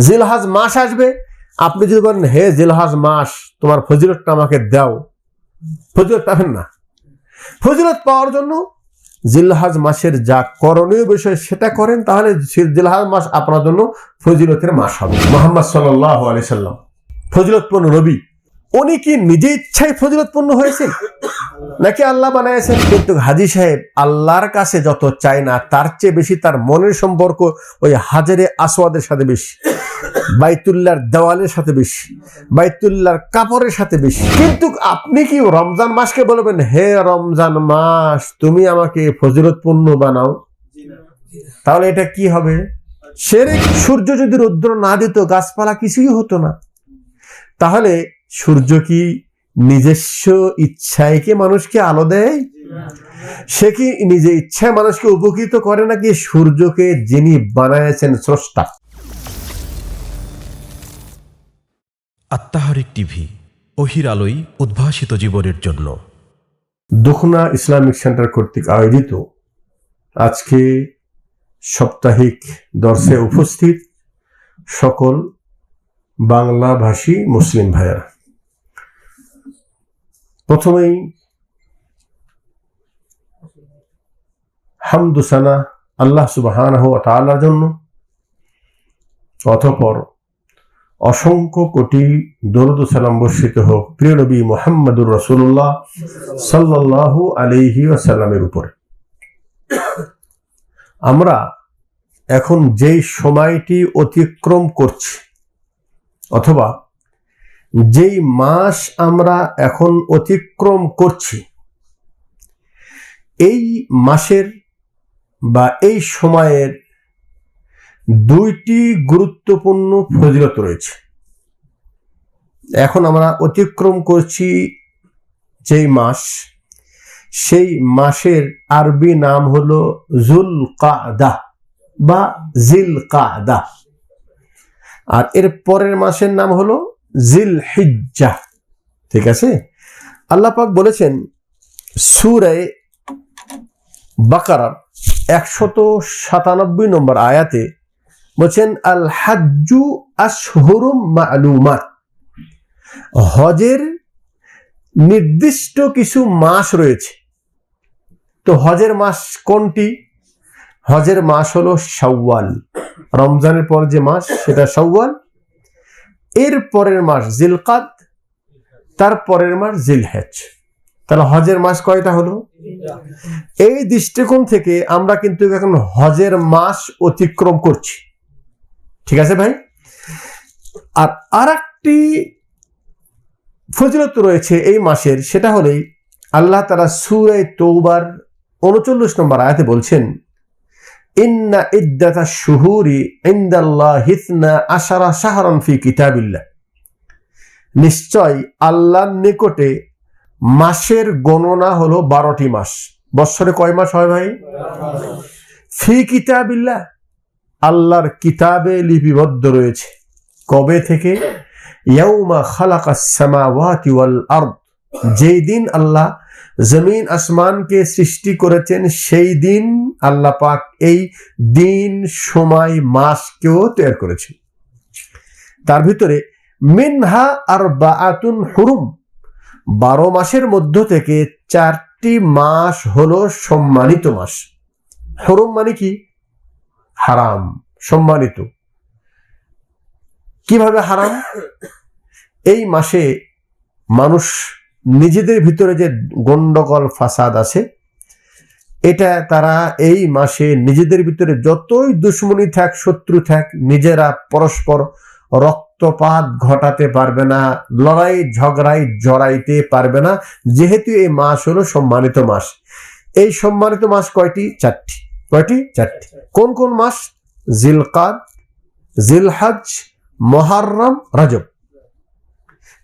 জিলহাজ মাস আসবে। আপনি যদি বলেন, হে জিলহাজ মাস, তোমার ফজিলতটা আমাকে দাও। ফজিলত পাবেন না। ফজিলত পাওয়ার জন্য জিলহাজ মাসের যা করণীয় বিষয় সেটা করেন, তাহলে জিলহাজ মাস আপনার জন্য ফজিলতের মাস হবে। মোহাম্মদ সাল্লাহ আলি সাল্লাম। ফজিলতপূর্ণ নবী উনি কি নিজে ইচ্ছায় ফজিলতপূর্ণ হয়েছেন? নাকি আল্লাহ বানাইছেন কিন্তু হাজি সাহেব, আল্লাহর কাছে যত চায় না, তার চেয়ে বেশি তার মনের সম্পর্ক ওই হাজারে আসওয়াদের সাথে বেশি, বাইতুল্লাহর দেওয়ালের সাথে বেশি, বাইতুল্লাহর কাপড়ের সাথে বেশি। কিন্তু আপনি কি রমজান মাসকে বলবেন, হে রমজান মাস, তুমি আমাকে ফজিলতপূর্ণ বানাও তাহলে এটা কি হবে? সেরেক সূর্য যদি রৌদ্র না দিত, গাছপালা কিছুই হতো না। তাহলে সূর্য কি নিজস্ব ইচ্ছায় কি মানুষকে আলো দেয়? সে কি নিজে ইচ্ছায় মানুষকে উপকৃত করে নাকি সূর্যকে যিনি বানাইছেন স্রষ্টা? আত্মাহারিক টিভি অহির আলোই উদ্ভাসিত জীবনের জন্য। দক্ষিণা ইসলামিক সেন্টার কর্তৃক আয়োজিত আজকে সাপ্তাহিক দর্শে উপস্থিত সকল বাংলাভাষী মুসলিম ভাইয়েরা। প্রথমেই হামদুসানা আল্লাহ সুবাহান তাআলার জন্য, অতঃপর অসংখ্য কোটি দরুদ সালাম বর্ষিত হোক প্রিয় নবী মোহাম্মদুর রসুল্লাহ সাল্লাল্লাহু আলাইহি ওয়াসাল্লামের উপরে। আমরা এখন যেই সময়টি অতিক্রম করছি, অথবা যেই মাস আমরা এখন অতিক্রম করছি, এই মাসের বা এই সময়ের দুইটি গুরুত্বপূর্ণ ফজিলত রয়েছে। এখন আমরা অতিক্রম করছি যেই মাস, সেই মাসের আরবি নাম হলো জুল কাদা বা জিল কাদা আর এর পরের মাসের নাম হলো জিল হিজ্জা ঠিক আছে? আল্লাহ পাক বলেছেন সুরায় বাকারার একশত সাতানব্বই নম্বর আয়াতে বলছেন আল হাজ্জু আশহুরুম মালুমাত। হজের নির্দিষ্ট কিছু মাস রয়েছে। তো হজের মাস কোনটি? হজের মাস হলো শাওয়াল। রমজানের পর যে মাস, সেটা শাওয়াল। এর পরের মাস জিলকাদ তার পরের মাস জিলহেজ। তাহলে হজের মাস কয়টা হলো? এই দৃষ্টিকোণ থেকে আমরা কিন্তু এখন হজের মাস অতিক্রম করছি। ঠিক আছে ভাই? আর আর একটি ফজিলত রয়েছে এই মাসের, সেটা হলেই আল্লাহ তারা সুরাই তৌবার উনচল্লিশ নম্বর আয়াতে বলছেন ফি নিশ্চয় আল্লাহর নিকটে মাসের গণনা হলো বারোটি মাস। বৎসরে কয় মাস হয় ভাই? ফি কিতাবিল্লাহ। আল্লাহর কিতাবে লিপিবদ্ধ রয়েছে। কবে থেকে? ইয়াউমা যেই দিন আল্লাহ জমিন আসমানকে সৃষ্টি করেছেন সেই দিন আল্লাহ পাক এই দিন, সময়, মাসকেও তৈরি করেছেন। তার ভিতরে মিনহা আর বাআতুন হুরুম। বারো মাসের মধ্য থেকে চারটি মাস হলো সম্মানিত মাস। হরুম মানে কি? হারাম, সম্মানিত। কীভাবে হারাম? এই মাসে মানুষ নিজেদের ভিতরে যে গন্ডগোল, ফাসাদ আছে, এটা তারা এই মাসে নিজেদের ভিতরে যতই দুশ্মনী থাক, শত্রু থাক, নিজেরা পরস্পর রক্তপাত ঘটাতে পারবে না, লড়াই, ঝগড়াই, জড়াইতে পারবে না। যেহেতু এই মাস হলো সম্মানিত মাস। এই সম্মানিত মাস কয়টি? চারটি। কয়টি? চারটি। কোন কোন মাস? জিলকাদ, জিলহাজ, মহারম, রজব।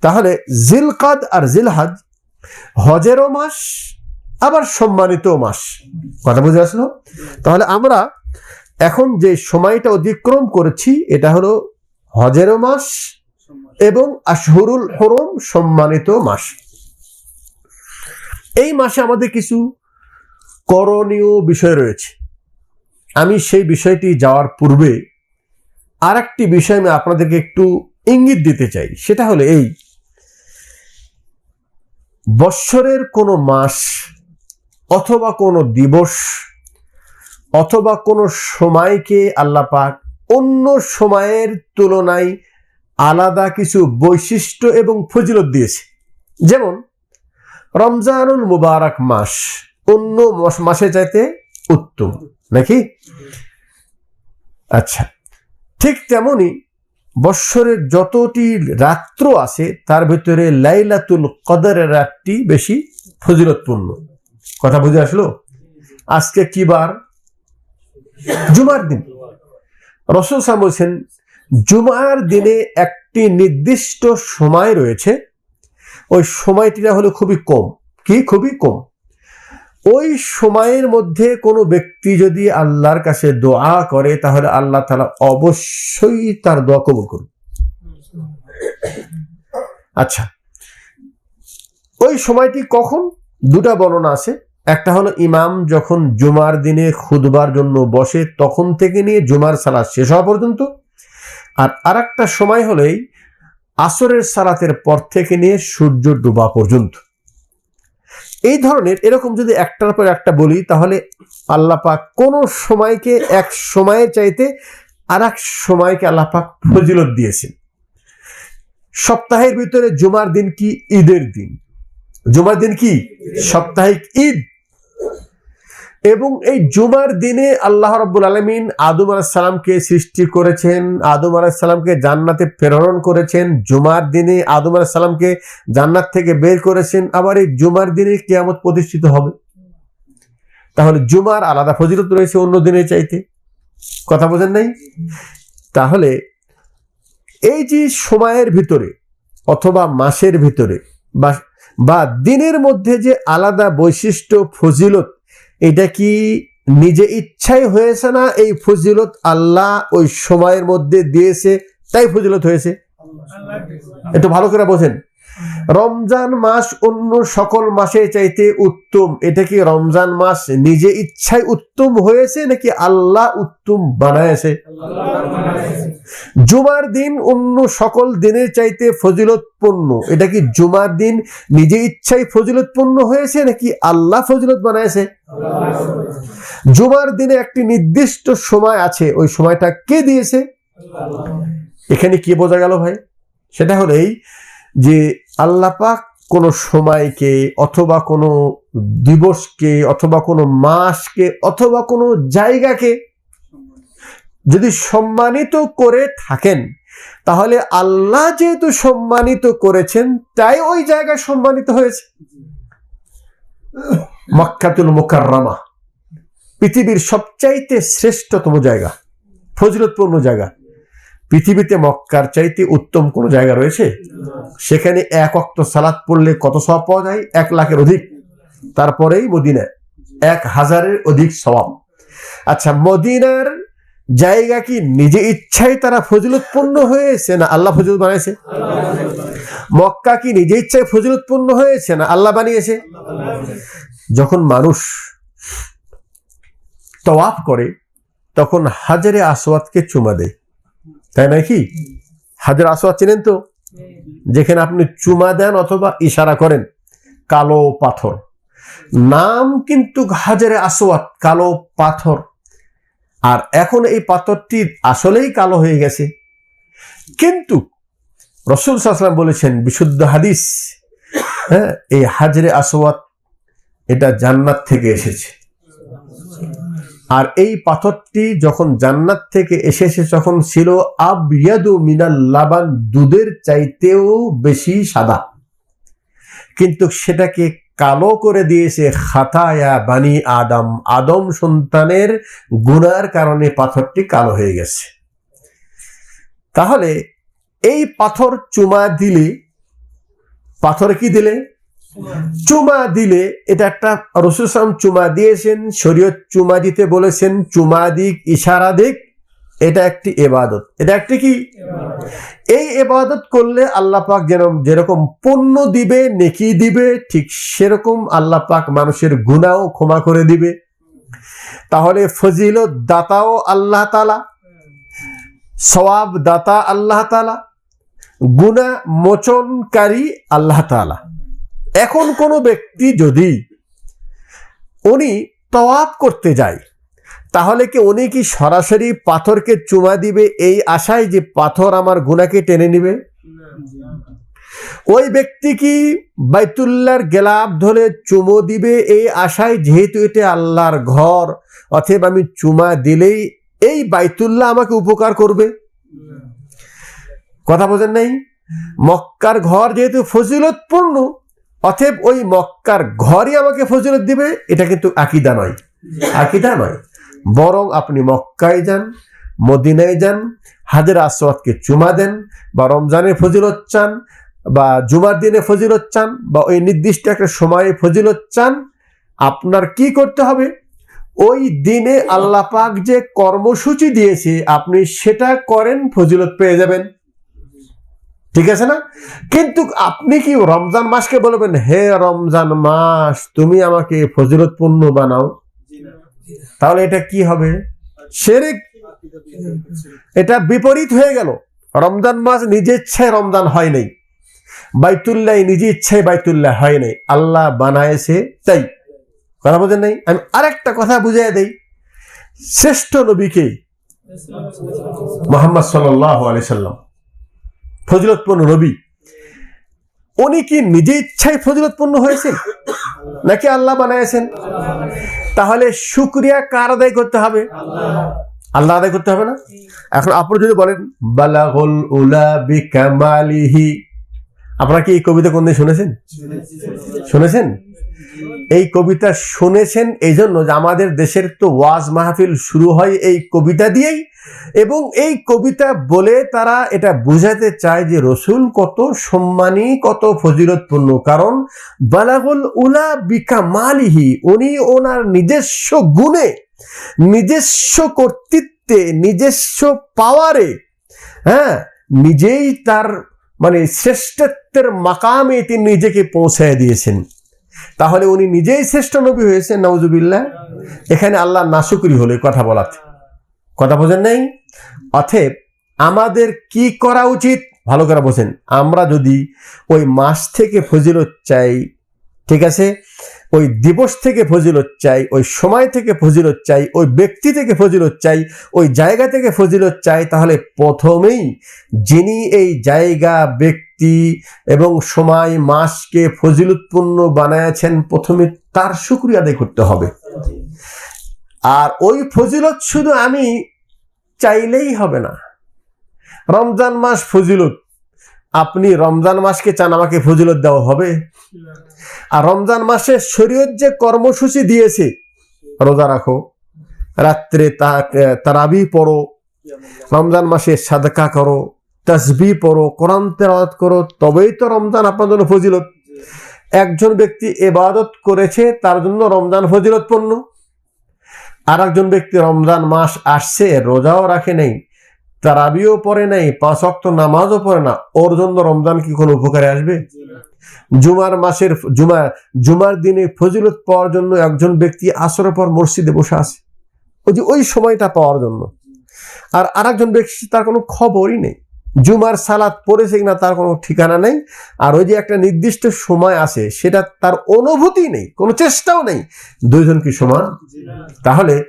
তাহলে জিলকাদ আর জিলহাজ হজেরও মাস, আবার সম্মানিত মাস। কথা বুঝে আসলো? তাহলে আমরা এখন যে সময়টা অতিক্রম করেছি, এটা হলো হজেরও মাস এবং আশহুরুল হরম সম্মানিত মাস। এই মাসে আমাদের কিছু করণীয় বিষয় রয়েছে। আমি সেই বিষয়টি যাওয়ার পূর্বে আর একটি বিষয় আমি আপনাদেরকে একটু ইঙ্গিত দিতে চাই। সেটা হলো এই বৎসরের কোনো মাস অথবা কোনো দিবস অথবা কোনো সময়কে আল্লাহ পাক অন্য সময়ের তুলনায় আলাদা কিছু বৈশিষ্ট্য এবং ফজিলত দিয়েছে। যেমন, রমজানুল মুবারক মাস অন্য মাসে চাইতে উত্তম, নাকি? আচ্ছা ঠিক তেমনি বৎসরের যতটি রাত্র আছে, তার ভিতরে লাইলাতুল কদরের রাতটি বেশি ফজিলতপূর্ণ। কথা বুঝে আসলো? আজকে কি বার? জুমার দিন। রসুল সাহেব বলছেন, জুমার দিনে একটি নির্দিষ্ট সময় রয়েছে। ওই সময়টিটা হলো খুবই কম। কি? খুবই কম। ওই সময়ের মধ্যে কোনো ব্যক্তি যদি আল্লাহর কাছে দোয়া করে, তাহলে আল্লাহ তালা অবশ্যই তার দোয়া কবুল করবে আচ্ছা ওই সময়টি কখন? দুটা বর্ণনা আছে। একটা হলো ইমাম যখন জুমার দিনে খুদবার জন্য বসে, তখন থেকে নিয়ে জুমার সালাত শেষ হওয়া পর্যন্ত। আর আরেকটা সময় হলেই আসরের সালাতের পর থেকে নিয়ে সূর্য ডোবা পর্যন্ত। এই ধরনের এরকম যদি একটার পর একটা বলি, তাহলে আল্লাপাক কোনো সময়কে এক সময়ের চাইতে আর এক সময়কে আল্লাপাক ফজিলত দিয়েছেন। সপ্তাহের ভিতরে জুমার দিন কি? ঈদের দিন। জুমার দিন কি? সাপ্তাহিক ঈদ। এবং এই জুমার দিনে আল্লাহ রব্বুল আলমিন আদম আলাহিসাল্লামকে সৃষ্টি করেছেন, আদম আলাহিসাল্লামকে জান্নাতে প্রেরণ করেছেন, জুমার দিনে আদম আলাহিসাল্লামকে জান্নাত থেকে বের করেছেন, আবার এই জুমার দিনে কেয়ামত প্রতিষ্ঠিত হবে। তাহলে জুমার আলাদা ফজিলত রয়েছে অন্য দিনের চাইতে। কথা বোঝেন নাই? তাহলে এই যে সময়ের ভিতরে অথবা মাসের ভিতরে বা দিনের মধ্যে যে আলাদা বৈশিষ্ট্য, ফজিলত এটা কি নিজে ইচ্ছাই হয়েছে না এই ফজিলত আল্লাহ ওই সময়ের মধ্যে দিয়েছে তাই ফজিলত হয়েছে? একটু ভালো করে বোঝেন। রমজান মাস অন্য সকল মাসে চাইতে উত্তম। এটা কি রমজান মাস নিজে ইচ্ছায় উত্তম হয়েছে নাকি আল্লাহ উত্তম বানায়েছে জুমার দিন অন্য সকল দিনের চাইতে ফজিলতপূর্ণ। এটা কি জুমার দিন নিজে ইচ্ছায় ফজিলতপূর্ণ হয়েছে নাকি আল্লাহ ফজিলত বানায়েছে জুমার দিনে একটি নির্দিষ্ট সময় আছে। ওই সময়টা কে দিয়েছে? এখানে কি বোঝা গেল ভাই? সেটা হলো এই যে আল্লাহ পাক কোনো সময়কে অথবা কোনো দিবসকে অথবা কোনো মাসকে অথবা কোনো জায়গাকে যদি সম্মানিত করে থাকেন, তাহলে আল্লাহ যেহেতু সম্মানিত করেছেন, তাই ওই জায়গায় সম্মানিত হয়েছে। মক্কাতুল মুকাররামা, পৃথিবীর সবচাইতে শ্রেষ্ঠতম জায়গা, ফজলতপূর্ণ জায়গা। পৃথিবীতে মক্কার চাইতে উত্তম কোনো জায়গা রয়েছে? সেখানে এক অক্ত সালাত পড়লে কত সব পাওয়া যায়? এক লাখের অধিক। তারপরেই মদিনা এক হাজারের অধিক সওয়াব। আচ্ছা মদিনার জায়গা কি নিজে ইচ্ছায় তারা ফজিলতপূর্ণ হয়েছে না আল্লাহ ফজিলত বানিয়েছে? মক্কা কি নিজে ইচ্ছায় ফজিলতপূর্ণ হয়েছে না আল্লাহ বানিয়েছে? যখন মানুষ তওয়াফ করে, তখন হাজারে আসওয়াদকে চুমা দেয়। তাই নাকি হাজার আসওয়াদ চেনেন তো? যেখানে আপনি চুমা দেন অথবা ইশারা করেন, কালো পাথর। নাম কিন্তু হাজারে আসওয়াদ কালো পাথর। আর এখন এই পাথরটি আসলেই কালো হয়ে গেছে। কিন্তু রসুল সাল্লাম বলেছেন, বিশুদ্ধ হাদিস হ্যাঁ এই হাজরে আসওয়াত এটা জান্নাত থেকে এসেছে। আর এই পাথরটি যখন জান্নাত থেকে এসেছে, তখন ছিল আবিয়াদু মিনাল লাবান, দুধের চাইতেও বেশি সাদা। কিন্তু সেটাকে কালো করে দিয়েছে খাতায়া বানি আদম। আদম সন্তানের গুনার কারণে পাথরটি কালো হয়ে গেছে। তাহলে এই পাথর চুমা দিলে, পাথর কি দিলে? চুমা দিলে এটা একটা রসুসাম চুমা দিয়েছেন শরীয়ত চুমা দিতে বলেছেন চুমা দিক ইশারা দিক এটা একটি এবাদত এটা একটি কি? এই এবাদত করলে আল্লাহ পাক যেন যেরকম পণ্য দিবে নেকি দিবে ঠিক সেরকম আল্লাহ পাক মানুষের গুণাও ক্ষমা করে দিবে। তাহলে ফজিলত দাতাও আল্লাহ তালা সওয়াব দাতা আল্লাহ তালা গুণা মোচনকারী আল্লাহ তালা এখন কোনো ব্যক্তি যদি উনি তওয়াব করতে যায়, তাহলে কি উনি কি সরাসরি পাথরকে চুমা দিবে এই আশায় যে পাথর আমার গুণাকে টেনে নিবে? ওই ব্যক্তি কি বাইতুল্লার গেলাপ ধরে চুমো দিবে এই আশায়? যেহেতু এটা আল্লাহর ঘর অথবা আমি চুমা দিলেই এই বাইতুল্লাহ আমাকে উপকার করবে। কথা বোঝেন নাই? মক্কার ঘর যেহেতু ফজিলতপূর্ণ অথব ওই মক্কার ঘরই আমাকে ফজিলত দিবে, এটা কিন্তু আকিদা নয়। আকিদা নয়। বরং আপনি মক্কায় যান, মদিনায় যান, হাজার আসওয়াদকে চুমা দেন, বা রমজানের ফজিলত চান, বা জুমার দিনে ফজিলত চান, বা ওই নির্দিষ্ট একটা সময়ে ফজিলত চান, আপনার কি করতে হবে? ওই দিনে আল্লাহ পাক যে কর্মসূচি দিয়েছে, আপনি সেটা করেন, ফজিলত পেয়ে যাবেন। ঠিক আছে না? কিন্তু আপনি কি রমজান মাসকে বলবেন হে রমজান মাস তুমি আমাকে ফজিলতপূর্ণ বানাও তাহলে এটা কি হবে? শেরেক এটা বিপরীত হয়ে গেল। রমজান মাস নিজে ইচ্ছায় রমজান হয় নাই। বাইতুল্লাহ নিজে ইচ্ছায় বাইতুল্লাহ হয় নাই। আল্লাহ বানায়েছে তাই। কথা বোঝেন নাই? আমি আরেকটা কথা বুঝিয়ে দেই। শ্রেষ্ঠ নবীকে মোহাম্মদ সাল্লাহ আলি সাল্লাম ফজিলতপূর্ণ নবী। উনি কি নিজে ইচ্ছায় ফজিলতপূর্ণ হয়েছেন? নাকি আল্লাহ বানাইছেন তাহলে শুক্রিয়া কার আদায় করতে হবে? আল্লাহ আদায় করতে হবে না? এখন আপনি যদি বলেন, বালাগুল উলা বিকামালিহি আপনারা কি এই কবিতা কোনদিন শুনেছেন? শুনেছেন? এই কবিতা শুনেছেন এই জন্য যে আমাদের দেশের তো ওয়াজ মাহফিল শুরু হয় এই কবিতা দিয়েই। এবং এই কবিতা বলে তারা এটা বুঝাতে চায় যে রসুল কত সম্মানী, কত ফজিলতপূর্ণ। কারণ, বালাগুল উলা বিকা মালিহি, উনি ওনার নিজস্ব গুণে, নিজস্ব কর্তৃত্বে, নিজস্ব পাওয়ারে হ্যাঁ নিজেই তার মানে শ্রেষ্ঠত্বের মাকামে তিনি নিজেকে পৌঁছায় দিয়েছেন। তাহলে উনি নিজেই শ্রেষ্ঠ নবী হয়েছেন নওজুবিল্লাহ এখানে আল্লাহ নাশুকরি হলো কথা বলাতে। কথা বোঝেন নাই? অথব আমাদের কি করা উচিত? ভালো করে বোঝেন। আমরা যদি ওই মাস থেকে ফজিলত চাই, ঠিক আছে? ওই দিবস থেকে ফজিলত চাই, ওই সময় থেকে ফজিলত চাই, ওই ব্যক্তি থেকে ফজিলত চাই, ওই জায়গা থেকে ফজিলত চাই, তাহলে প্রথমেই যিনি এই জায়গা, ব্যক্তি এবং সময় মাসকে ফজিলতপূর্ণ বানায়াছেন, প্রথমে তার শুক্রিয়া আদায় করতে হবে। আর ওই ফজিলত শুধু আমি চাইলেই হবে না। রমজান মাস ফজিলত। আপনি রমজান মাসকে চান আমাকে ফজিলত দেওয়া হবে? আর রমজান মাসে শরীয়ত যে কর্মসূচি দিয়েছে, রোজা রাখো, রাত্রে তারাবি পড়ো, রমজান মাসে সাদকা করো, তসবি পড়ো, কোরআন তেরাওয়াত করো, তবেই তো রমজান আপনার জন্য ফজিলত। একজন ব্যক্তি এবাদত করেছে, তার জন্য রমজান ফজিলতপূর্ণ। আর একজন ব্যক্তি রমজান মাস আসছে, রোজাও রাখে নেই, তারাবিও পড়ে নাই, পাঁচ অক্ত নামাজও পড়ে না, ওর জন্য রমজান কি কোনো উপকারে আসবে? জুমার মাসের, জুমা, জুমার দিনে ফজিলত পাওয়ার জন্য একজন ব্যক্তি আসরের পর মসজিদে বসে আছে। ওই যে ওই সময়টা পাওয়ার জন্য। আর আরেকজন ব্যক্তি, তার কোনো খবরই নেই। জুমার সালাদ পড়েছে কিনা তার কোনো ঠিকানা নেই। আর ওই যে একটা নির্দিষ্ট সময় আছে, সেটা তার অনুভূতি নেই, কোনো চেষ্টাও নেই। দুইজন কি সমান? তাহলে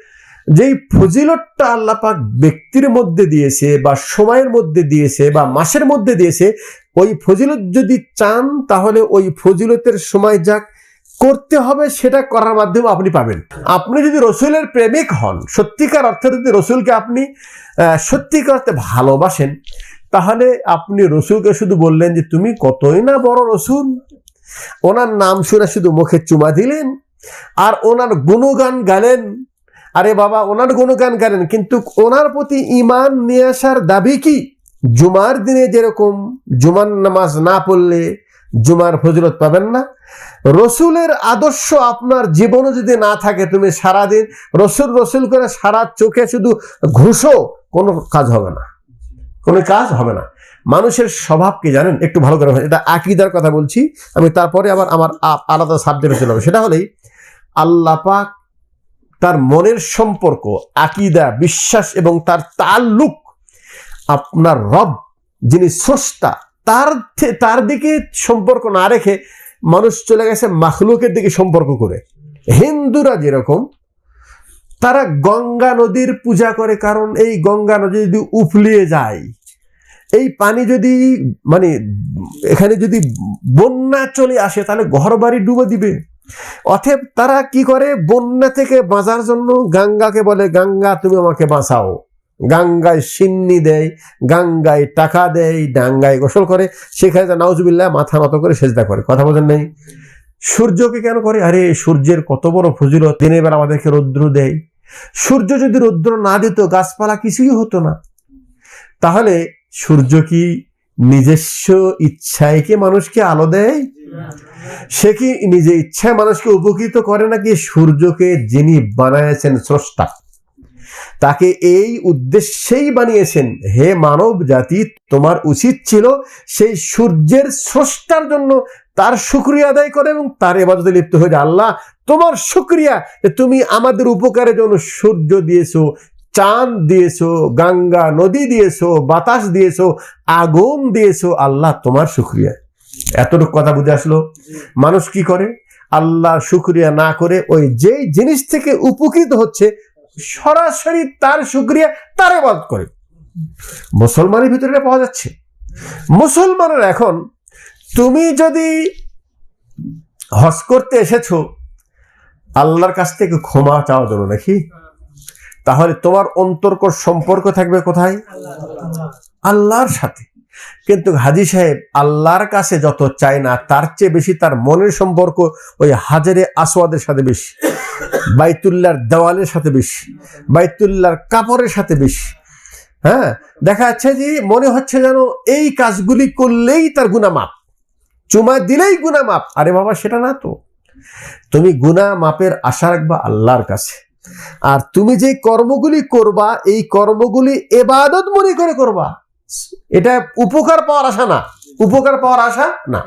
যেই ফজিলতটা আল্লাপাক ব্যক্তির মধ্যে দিয়েছে বা সময়ের মধ্যে দিয়েছে বা মাসের মধ্যে দিয়েছে ওই ফজিলত যদি চান, তাহলে ওই ফজিলতের সময় যাক করতে হবে সেটা করার মাধ্যমে আপনি পাবেন। আপনি যদি রসুলের প্রেমিক হন, সত্যিকার অর্থে যদি রসুলকে আপনি সত্যিকার অর্থে ভালোবাসেন, তাহলে আপনি রসুলকে শুধু বললেন যে, তুমি কতই না বড় রসুল। ওনার নাম শুনে শুধু মুখে চুমা দিলেন, আর ওনার গুণগান গালেন। আরে বাবা, ওনার গুণগান গালেন, কিন্তু ওনার প্রতি ইমান নিয়ে আসার দাবি কি? জুমার দিনে যেরকম জুমার নামাজ না পড়লে জুমার ফজরত পাবেন না। রসুলের আদর্শ আপনার জীবনে যদি না থাকে, তুমি সারাদিন রসুল রসুল করে সারা চোখে শুধু ঘুষো, কোনো কাজ হবে না। কোনো কাজ হবে না। মানুষের স্বভাব কি জানেন? একটু ভালো করে এটা আকিদার কথা বলছি। আমি তারপরে আবার আমার আলাদা সাবজেক্টে চলে সেটা হলেই আল্লাহ পাক তার মনের সম্পর্ক, আকিদা, বিশ্বাস এবং তার তাল্লুক আপনার রব, যিনি স্রষ্টা, তার তার দিকে সম্পর্ক না রেখে মানুষ চলে গেছে মাখলুকের দিকে সম্পর্ক করে। হিন্দুরা যেরকম, তারা গঙ্গা নদীর পূজা করে কারণ এই গঙ্গা নদী যদি উফলিয়ে যায়, এই পানি যদি মানে এখানে যদি বন্যা চলে আসে, তাহলে ঘর বাড়ি ডুবে দিবে। অথব তারা কি করে? বন্যা থেকে বাঁচার জন্য গঙ্গাকে বলে, গঙ্গা, তুমি আমাকে বাঁচাও। গঙ্গায় সিন্নি দেয়, গঙ্গায় টাকা দেয়, ডাঙ্গায় গোসল করে। সেখানে যা নাউজুবিল্লাহ মাথা নত করে সেজদা করে। কথা বোঝেন নেই? সূর্যকে কেন করে? আরে, সূর্যের কত বড় ফজিলত। দিনের বেলা আমাদেরকে রৌদ্র দেয়। সূর্য যদি রৌদ্র না দিত, গাছপালা কিছুই হতো না। তাহলে সূর্য কি নিজস্ব ইচ্ছায় কি মানুষকে আলো দেয়? সে কি নিজে ইচ্ছায় মানুষকে উপকৃত করে নাকি সূর্যকে যিনি বানিয়েছেন স্রষ্টা? তাকে এই উদ্দেশ্যেই বানিয়েছেন, হে মানব জাতি, তোমার উচিত ছিল সেই সূর্যের স্রষ্টার জন্য তার শুক্রিয়া আদায় করে এবং তার এবাদতে লিপ্ত হয়ে আল্লাহ, তোমার শুক্রিয়া তুমি আমাদের উপকারের জন্য সূর্য দিয়েছ, চাঁদ দিয়েছ, গঙ্গা নদী দিয়েছ, বাতাস দিয়েছ, আগুন দিয়েছ। আল্লাহ, তোমার শুক্রিয়া। এতটুকু কথা বুঝে আসলো? মানুষ কি করে? আল্লাহ শুক্রিয়া না করে ওই যেই জিনিস থেকে উপকৃত হচ্ছে সরাসরি তার শুক্রিয়া তার বাদ করে। মুসলমানের ভিতরে পাওয়া যাচ্ছে। মুসলমানের এখন তুমি যদি হজ করতে এসেছ, আল্লাহর কাছ থেকে ক্ষমা চাওয়া জন্য নাকি? তাহলে তোমার অন্তর্কর সম্পর্ক থাকবে কোথায়? আল্লাহর সাথে। কিন্তু হাজি সাহেব, আল্লাহর কাছে যত চায় না, তার চেয়ে বেশি তার মনের সম্পর্ক ওই হাজারে আসওয়াদের সাথে বেশি। বাইতুল্লাহর দেওয়ালের সাথে বেশি বাইতুল্লাহর কাপড়ের সাথে বেশি হ্যাঁ দেখা যাচ্ছে যে মনে হচ্ছে যেন এই কাজগুলি করলেই তার গুণা মাপ চুমা দিলেই গুণা মাপ আরে বাবা, সেটা না তো। তুমি গুণা মাপের আশা রাখবা আল্লাহর কাছে। আর তুমি যে কর্মগুলি করবা, এই কর্মগুলি এবাদত মনে করে করবা। এটা উপকার পাওয়ার আশা না। উপকার পাওয়ার আশা? না।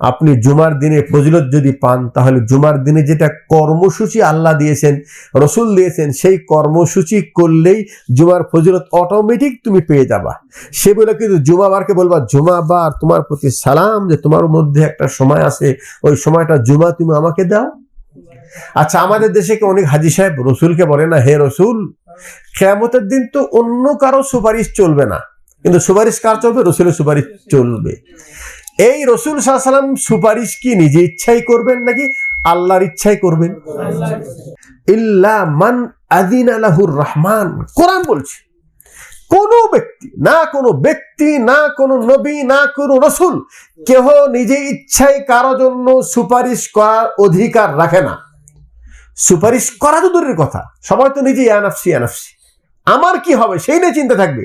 আপনি জুমার দিনে ফজিলত যদি পান, তাহলে জুমার দিনে যেটা কর্মসূচি আল্লাহ দিয়েছেন, রসুল দিয়েছেন, সেই কর্মসূচি করলেই জুমার ফজিলত অটোমেটিক তুমি পেয়ে যাবা। সে বলে কিন্তু জুমাবারকে বলবা জুমাবার তোমার প্রতি সালাম যে তোমার মধ্যে একটা সময় আছে, ওই সময়টা জুমা তুমি আমাকে দাও। আচ্ছা আমাদের দেশে কি অনেক হাজি সাহেব রসুলকে বলে না, হে রসুল কেমতের দিন তো অন্য কারও সুপারিশ চলবে না। কিন্তু সুপারিশ কার চলবে? রসুলের সুপারিশ চলবে। এই রসুল সাল্লাম সুপারিশ কি? নিজে ইচ্ছাই করবেন নাকি আল্লাহর ইচ্ছাই করবেন? ইল্লা মান আদিন আলাহুর রহমান। কোরআন বলছে ব্যক্তি, না কোনো ব্যক্তি, না নবী, না কোনো রসুল কেহ নিজে ইচ্ছায় কারও জন্য সুপারিশ করার অধিকার রাখে না। সুপারিশ করা তো দূরের কথা। সবাই তো নিজেই আনাফসি আনাফসি। আমার কি হবে? সেই নিয়ে চিন্তা থাকবে।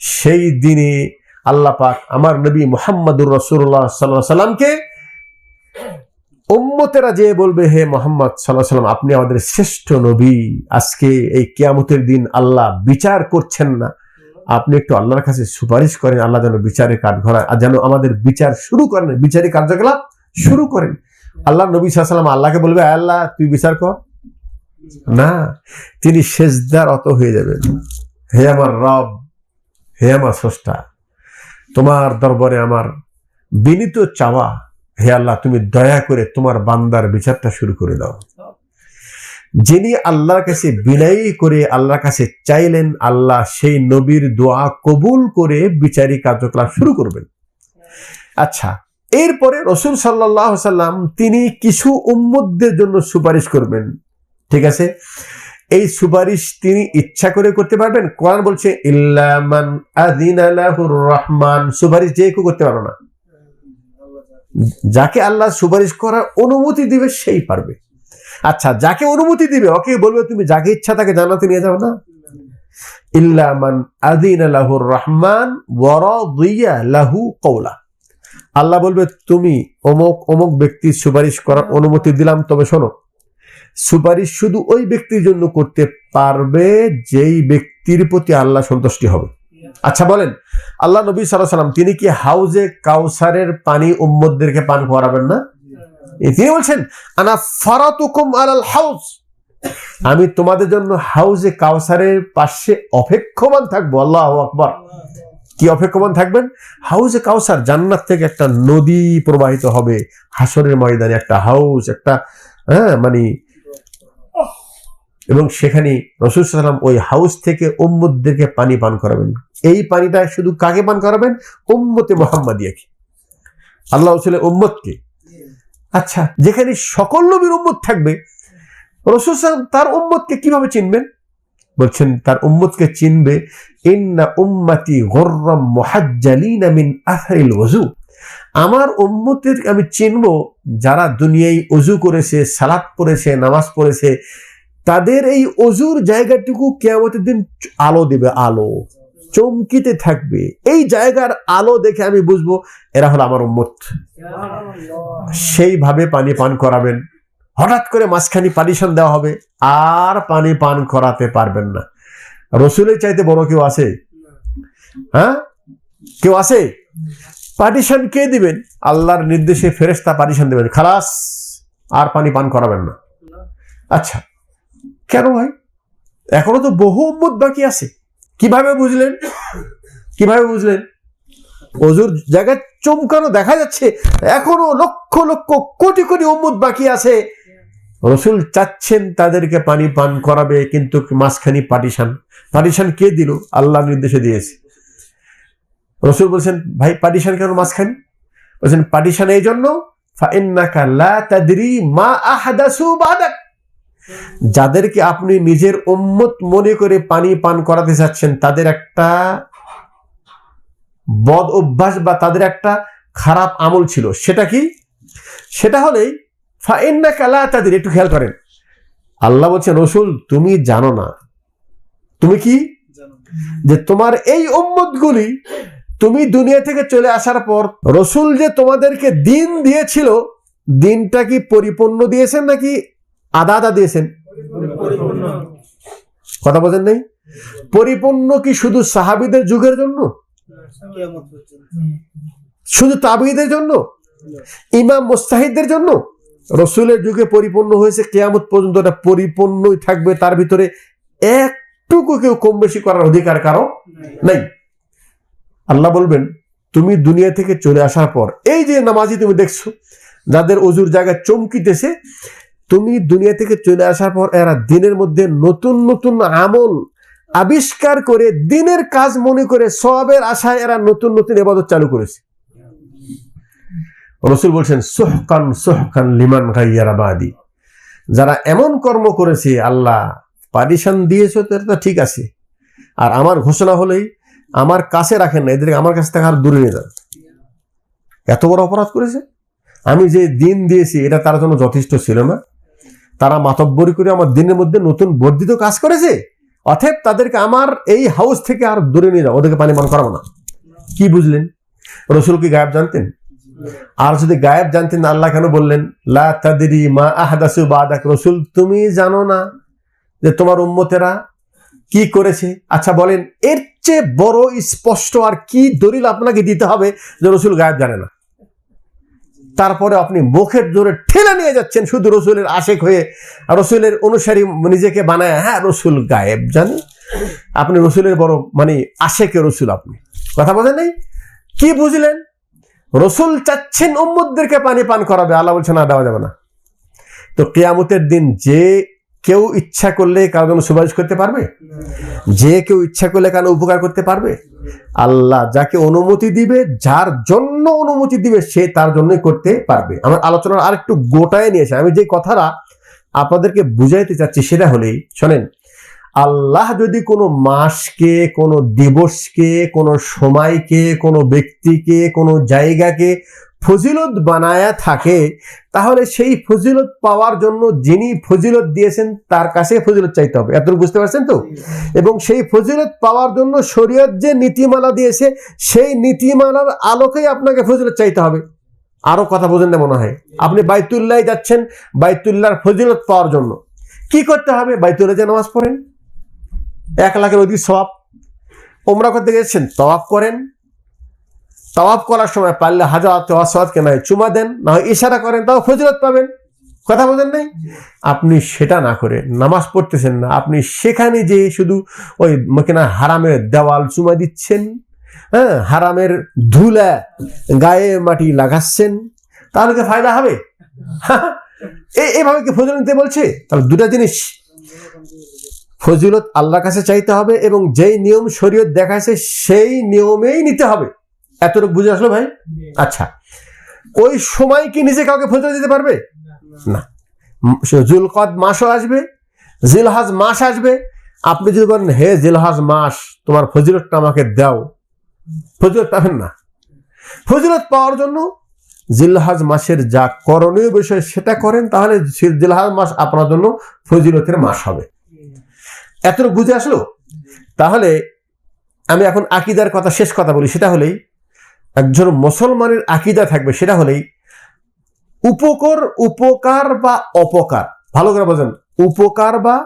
সেই দিনে আল্লাহ পাক আমার নবী মোহাম্মদুর রসুল্লাহ সাল্লাহ সাল্লামকে উম্মতেরা যে বলবে, হে মোহাম্মদ সাল্লাহ সাল্লাম, আপনি আমাদের শ্রেষ্ঠ নবী। আজকে এই কেয়ামতের দিন আল্লাহ বিচার করছেন না। আপনি একটু আল্লাহর কাছে সুপারিশ করেন, আল্লাহ যেন বিচারে আর যেন আমাদের বিচার শুরু করেন। বিচারিক কার্যকলাপ শুরু করেন। আল্লাহ নবী সাল্লাম আল্লাহকে বলবে আল্লাহ, তুই বিচার কর। না, তিনি সেজদার অত হয়ে যাবেন। হে আমার রব হে আমার স্রষ্টা, তোমার দরবারে আমার বিনীত চাওয়া, হে আল্লাহ, তুমি দয়া করে তোমার বান্দার বিচারটা শুরু করে দাও। যিনি আল্লাহর কাছে বিনয়ী করে আল্লাহর কাছে চাইলেন, আল্লাহ সেই নবীর দোয়া কবুল করে বিচারী কার্যকলাপ শুরু করবেন। আচ্ছা এরপরে রসুল সাল্লাহ সাল্লাম তিনি কিছু উম্মতদের জন্য সুপারিশ করবেন। ঠিক আছে? এই সুপারিশ তিনি ইচ্ছা করে করতে পারবেন? কোরআন বলছে ইল্লামান রহমান। সুপারিশ যে কেউ করতে পারো না। যাকে আল্লাহ সুপারিশ করার অনুমতি দিবে, সেই পারবে। আচ্ছা যাকে অনুমতি দিবে, ওকে বলবে, তুমি যাকে ইচ্ছা তাকে জানাতে নিয়ে যাও না। ইল্লামান আদিন লাহুর রহমান লাহু কওলা। আল্লাহ বলবে, তুমি অমুক অমুক ব্যক্তির সুপারিশ করার অনুমতি দিলাম, তবে শোনো সুপারিশ শুধু ওই ব্যক্তির জন্য করতে পারবে যেই ব্যক্তির প্রতি আল্লাহ সন্তুষ্টি হবে। আচ্ছা বলেন, আল্লাহ নবী সাল্লাম তিনি কি হাউজে কাউসারের পানি উম্মদদেরকে পান করাবেন না? তিনি বলছেন, আনা ফারাতুকুম আলাল হাউস আমি তোমাদের জন্য হাউজে কাউসারের পাশে অপেক্ষমান থাকব। আল্লাহ আকবর। কি অপেক্ষমান থাকবেন? হাউজে কাউসার জান্নাত থেকে একটা নদী প্রবাহিত হবে হাসরের ময়দানে একটা হাউস একটা হ্যাঁ মানে এবং সেখানে রসুল সাল্লাম ওই হাউস থেকে উম্মদদেরকে পানি পান করাবেন। এই পানিটা শুধু কাকে পান করাবেন? উম্মতে মোহাম্মদিয়াকে। আল্লাহ রসুলের উম্মতকে। আচ্ছা যেখানে সকল নবীর উম্মত থাকবে, রসুল সাল্লাম তার উম্মতকে কীভাবে চিনবেন? বলছেন, তার উম্মতকে চিনবে, ইন্না উম্মতি গর্রম মুহাজ্জালিনা মিন ওযু। আমার উম্মতের আমি চিনব যারা দুনিয়ায় অজু করেছে, সালাত পড়েছে, নামাজ পড়েছে তাদের এই অজুর জায়গাটুকু কেয়ামতের দিন আলো দেবে, আলো। চমকিতে থাকবে। এই জায়গার আলো দেখে আমি বুঝব, এরা হলো আমার উম্মত। সেইভাবে পানি পান করাবেন। হঠাৎ করে মাঝখানি পানিশন দেওয়া হবে, আর পানি পান করাতে পারবেন না। রসুলের চাইতে বড় কেউ আছে? হ্যাঁ? কেউ আছে? পার্টিশন কে দিবেন? আল্লাহর নির্দেশে ফেরেস্তা পার্টিশন দেবেন। খালাস, আর পানি পান করাবেন না। আচ্ছা। কেন ভাই? এখনও তো বহু উম্মত বাকি আছে। কীভাবে বুঝলেন? কীভাবে বুঝলেন? অজুর জায়গায় চমকানো দেখা যাচ্ছে, এখনও লক্ষ লক্ষ কোটি কোটি উম্মত বাকি আছে। রসুল চাচ্ছেন তাদেরকে পানি পান করাবে, কিন্তু মাঝখানি পার্টিশন পার্টিশন কে দিল? আল্লাহ নির্দেশে দিয়েছে। রসুল বলছেন, ভাই পার্টিশন কেন মাঝখানি? বলছেন পার্টিশন এই জন্য মা আহাদাসু বাদাক। যাদেরকে আপনি নিজের উম্মত মনে করে পানি পান করাতে চাচ্ছেন তাদের একটা বদ অভ্যাস বা তাদের একটা খারাপ আমল ছিল। সেটা কি? সেটা হলেই ফাইন্না কালা তাদের একটু খেয়াল করেন। আল্লাহ বলছেন রসুল তুমি জানো না। তুমি কি? যে তোমার এই উম্মতগুলি তুমি দুনিয়া থেকে চলে আসার পর রসুল যে তোমাদেরকে দিন দিয়েছিল দিনটা কি পরিপূর্ণ দিয়েছেন নাকি আদা আদা দিয়েছেন। কথা বলেন নেই? পরিপূর্ণ কি শুধু সাহাবিদের যুগের জন্য? শুধু তাবিদের জন্য? ইমাম মুস্তাহিদদের জন্য? রসুলের যুগে পরিপূর্ণ হয়েছে কেয়ামত পর্যন্ত এটা পরিপূর্ণই থাকবে তার ভিতরে একটুকু কেউ কম বেশি করার অধিকার কারও নেই। আল্লাহ বলবেন তুমি দুনিয়া থেকে চলে আসার পর এই যে নামাজি তুমি দেখছ যাদের অজুর জায়গায় চমকিতেছে তুমি দুনিয়া থেকে চলে আসার পর এরা দিনের মধ্যে নতুন নতুন আমল আবিষ্কার করে দিনের কাজ মনে করে সবের আশায় এরা নতুন নতুন এবাদত চালু করেছে। রসুল বলছেন, সোহকান সোহকান লিমান গাইয়ারাবাদি যারা এমন কর্ম করেছে, আল্লাহ পারিশান দিয়েছ তো ঠিক আছে। আর আমার ঘোষণা হলেই আমার কাছে রাখেন না, এদেরকে আমার কাছ থেকে আর দূরে নিয়ে যান। এত বড় অপরাধ করেছে? আমি যে দিন দিয়েছি, এটা তার জন্য যথেষ্ট ছিল না। তারা মাতব্বরি করে আমার দিনের মধ্যে নতুন বর্ধিত কাজ করেছে। অথব তাদেরকে আমার এই হাউস থেকে আর দূরে নিয়ে যাও, ওদেরকে পানি পান করাবো না। কি বুঝলেন? রসুল কি গায়েব জানতেন? আর যদি গায়েব জানতেন, আল্লাহ কেন বললেন, লা তাদরি মা আহদাসু বাদাক রসুল, তুমি জানো না যে তোমার উম্মতেরা কি করেছে? আচ্ছা বলেন, এর চেয়ে বড় স্পষ্ট আর কি দলিল আপনাকে দিতে হবে যে রসুল গায়েব জানে না। তারপরে আপনি মুখের জোরে ঠেলে নিয়ে যাচ্ছেন শুধু রসুলের আশেক হয়ে। রসুলের অনুসারী নিজেকে বানায় হ্যাঁ রসুল গায়েব জানি আপনি রসুলের বড় মানে আশেকে রসুল আপনি। কথা বোঝেন নেই? কি বুঝলেন? রসুল চাচ্ছেন উম্মদদেরকে পানি পান করাবে, আল্লাহ বলছে না, দেওয়া যাবে না। তো কেয়ামতের দিন যে কেউ ইচ্ছা করলে কারও জন্য সুপারিশ করতে পারবে? যে কেউ ইচ্ছা করলে কারও উপকার করতে পারবে? আল্লাহ যাকে অনুমতি দিবে, যার জন্য অনুমতি দিবে, সে তার জন্যই করতে পারবে। আমার আলোচনার আর একটু গোটায় নিয়েছে আমি যে কথাটা আপনাদেরকে বুঝাইতে চাচ্ছি সেটা হলেই, শোনেন, আল্লাহ যদি কোনো মাসকে, কোনো দিবসকে, কোনো সময়কে, কোনো ব্যক্তিকে, কোনো জায়গাকে ফজিলত বানায়া থাকে, তাহলে সেই ফজিলত পাওয়ার জন্য যিনি ফজিলত দিয়েছেন, তার কাছে ফজিলত চাইতে হবে। এত বুঝতে পারছেন তো? এবং সেই ফজিলত পাওয়ার জন্য শরীয়ত যে নীতিমালা দিয়েছে, সেই নীতিমালার আলোকেই আপনাকে ফজিলত চাইতে হবে। আরও কথা বোঝেন না মনে হয়। আপনি বাইতুল্লাহ যাচ্ছেন, বাইতুল্লাহর ফজিলত পাওয়ার জন্য। কি করতে হবে? বাইতুল্লাহ যে নামাজ পড়েন। এক লাখের অধিক সবাব ওমরা করতে গেছেন তওয়াফ করেন। তওয়াফ করার সময় পারলে হাজার ওয়াসওয়াদকে নয় চুমা দেন, না হয় ইশারা করেন, তাও ফজিলত পাবেন। কথা বোঝেন নাই? আপনি সেটা না করে নামাজ পড়তেছেন না, আপনি সেখানে যে শুধু ওই কিনা হারামের দেওয়াল চুমা দিচ্ছেন হ্যাঁ হারামের ধুলা গায়ে মাটি লাগাচ্ছেন, তাহলে কি ফায়দা হবে? এ- এভাবে কি ফজল নিতে বলছে? তাহলে দুটা জিনিস। ফজিলত আল্লাহর কাছে চাইতে হবে এবং যেই নিয়ম শরীয়ত দেখাইছে, সেই নিয়মেই নিতে হবে। এতটুকু বুঝে আসলো ভাই? আচ্ছা। ওই সময় কি নিজে কাউকে ফজিলত দিতে পারবে? না। জুলকদ মাসও আসবে জিলহাজ মাস আসবে। আপনি যদি বলেন হে জিলহাজ মাস তোমার ফজিলতটা আমাকে দাও। ফজিলত পাবেন না। ফজিলত পাওয়ার জন্য জিলহাজ মাসের যা করণীয় বিষয় সেটা করেন তাহলে জিলহাজ মাস আপনার জন্য ফজিলতের মাস হবে। এতটুকু বুঝে আসলো? তাহলে আমি এখন আকিদার কথা শেষ কথা বলি। সেটা হলেই একজন মুসলমানের আকিদা থাকবে সেটা হলেই উপকর, উপকার বা অপকার। ভালো করে বোঝেন। উপকার বা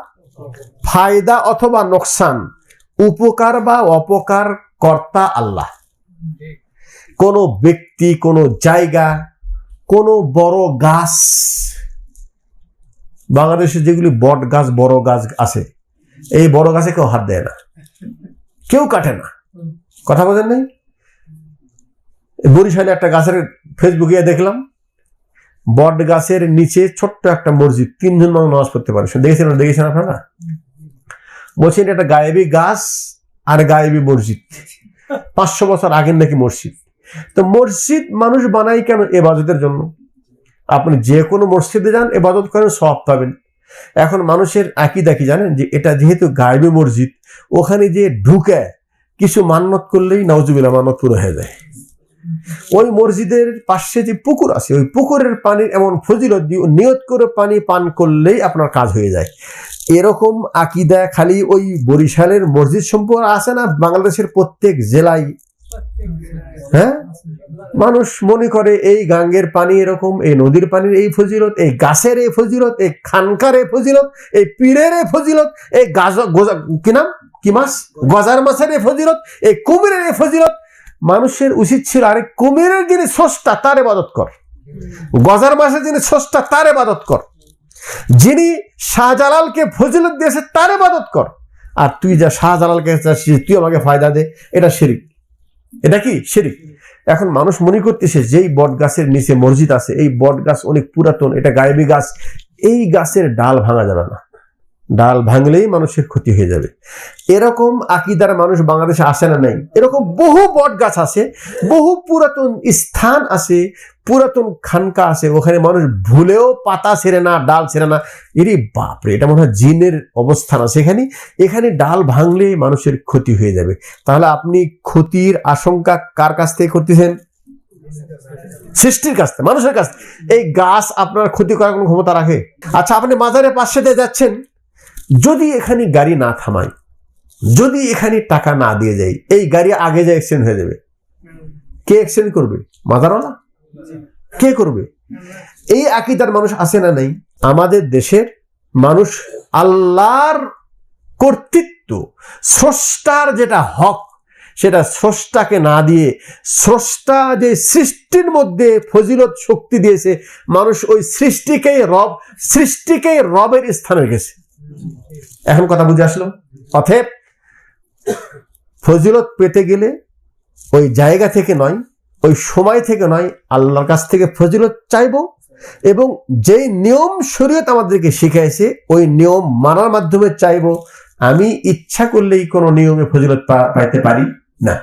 ফায়দা অথবা নোকসান। উপকার বা অপকার কর্তা আল্লাহ। কোনো ব্যক্তি, কোনো জায়গা, কোনো বড় গাছ। বাংলাদেশে যেগুলি বট গাছ, বড় গাছ আছে, এই বড় গাছে কেউ হাত দেয় না। কেউ কাটে না। কথা বোঝেন নাই? বরিশালে একটা গাছের ফেসবুকে দেখলাম, বট গাছের নিচে ছোট্ট একটা মসজিদ, তিনজন মানুষ নামাজ পড়তে পারে। দেখেছেন দেখেছেন আপনারা? বলছেন একটা গায়েবী গাছ আর গায়েবী মসজিদ। পাঁচশো বছর আগের নাকি মসজিদ? তো মসজিদ মানুষ বানাই কেন এবাদতের জন্য? আপনি যে কোনো মসজিদে যান, এবাদত করেন সব পাবেন। এখন মানুষের আকিদা কি জানেন? যে এটা যেহেতু গায়েবী মসজিদ, ওখানে যে ঢুকে কিছু মান্নত করলেই নওজুবিল্লা মান্নত পুরো হয়ে যায়। ওই মসজিদের পাশে যে পুকুর আছে, ওই পুকুরের পানির এমন ফজিলত দিয়ে নিয়ত করে পানি পান করলেই আপনার কাজ হয়ে যায়। এরকম আকিদা খালি ওই বরিশালের মসজিদ সম্পর্কে আছে না? বাংলাদেশের প্রত্যেক জেলায়? হ্যাঁ? মানুষ মনে করে এই গাঙ্গের পানি এরকম, এই নদীর পানির এই ফজিলত, এই গাছের এই ফজিলত, এই খানকার এই ফজিলত, এই পীরের এই ফজিলত, এই গাজ গোজা- কি নাম? কি মাছ? গজার মাছের এই ফজিলত, এই কুমিরের এই ফজিলত মানুষের উচিত ছিল আরে কুমিরের যিনি স্রষ্টা, তার এবাদত কর। গজার মাসের যিনি স্রষ্টা, তার এবাদত কর। যিনি শাহজালালকে ফজিলত দিয়েছে, তার এবাদত কর। আর তুই যা শাহজালালকে তুই আমাকে ফায়দা দে, এটা শিরিক। এটা কি? শিরিক। এখন মানুষ মনে করতেছে, যেই বট গাছের নিচে মসজিদ আছে, এই বট গাছ অনেক পুরাতন, এটা গায়েবী গাছ, এই গাছের ডাল ভাঙা যাবে না। ডাল ভাঙলেই মানুষের ক্ষতি হয়ে যাবে। এরকম আকিদার মানুষ বাংলাদেশে আসে না নাই। এরকম বহু বট গাছ আছে, বহু পুরাতন স্থান আছে, পুরাতন খানকা আছে, ওখানে মানুষ ভুলেও পাতা ছেড়ে না, ডাল ছেড়ে না। এরে বাপরে, এটা মনে হয় জিনের অবস্থান আছে এখানে। এখানে ডাল ভাঙলে মানুষের ক্ষতি হয়ে যাবে। তাহলে আপনি ক্ষতির আশঙ্কা কার কাছ থেকে করতেছেন? সৃষ্টির কাছ থেকে, মানুষের কাছ। এই গাছ আপনার ক্ষতি করার কোনো ক্ষমতা রাখে? আচ্ছা আপনি মাজারের পাশে দিয়ে যাচ্ছেন যদি এখানে গাড়ি না থামায়, যদি এখানে টাকা না দিয়ে যায়, এই গাড়ি আগে যা অ্যাক্সিডেন্ট হয়ে যাবে? কে অ্যাক্সিডেন্ট করবে? মাজারওয়ালা কে করবে? এই আকিদার মানুষ আছে না নাই? আমাদের দেশের মানুষ আল্লাহর কর্তৃত্ব, স্রষ্টার যেটা হক, সেটা স্রষ্টাকে না দিয়ে, স্রষ্টা যে সৃষ্টির মধ্যে ফজিলত শক্তি দিয়েছে, মানুষ ওই সৃষ্টিকেই রব, সৃষ্টিকেই রবের স্থানে রেখেছে। এখন কথা বুঝে আসলো। অতএব, ফজিলত পেতে গেলে ওই জায়গা থেকে নয়, ওই সময় থেকে নয়, আল্লাহর কাছ থেকে ফজিলত চাইব এবং যেই নিয়ম শরীয়ত আমাদেরকে শিখাইছে, ওই নিয়ম মানার মাধ্যমে চাইব। আমি ইচ্ছা করলেই কোনো নিয়মে ফজিলত পাইতে পারি না।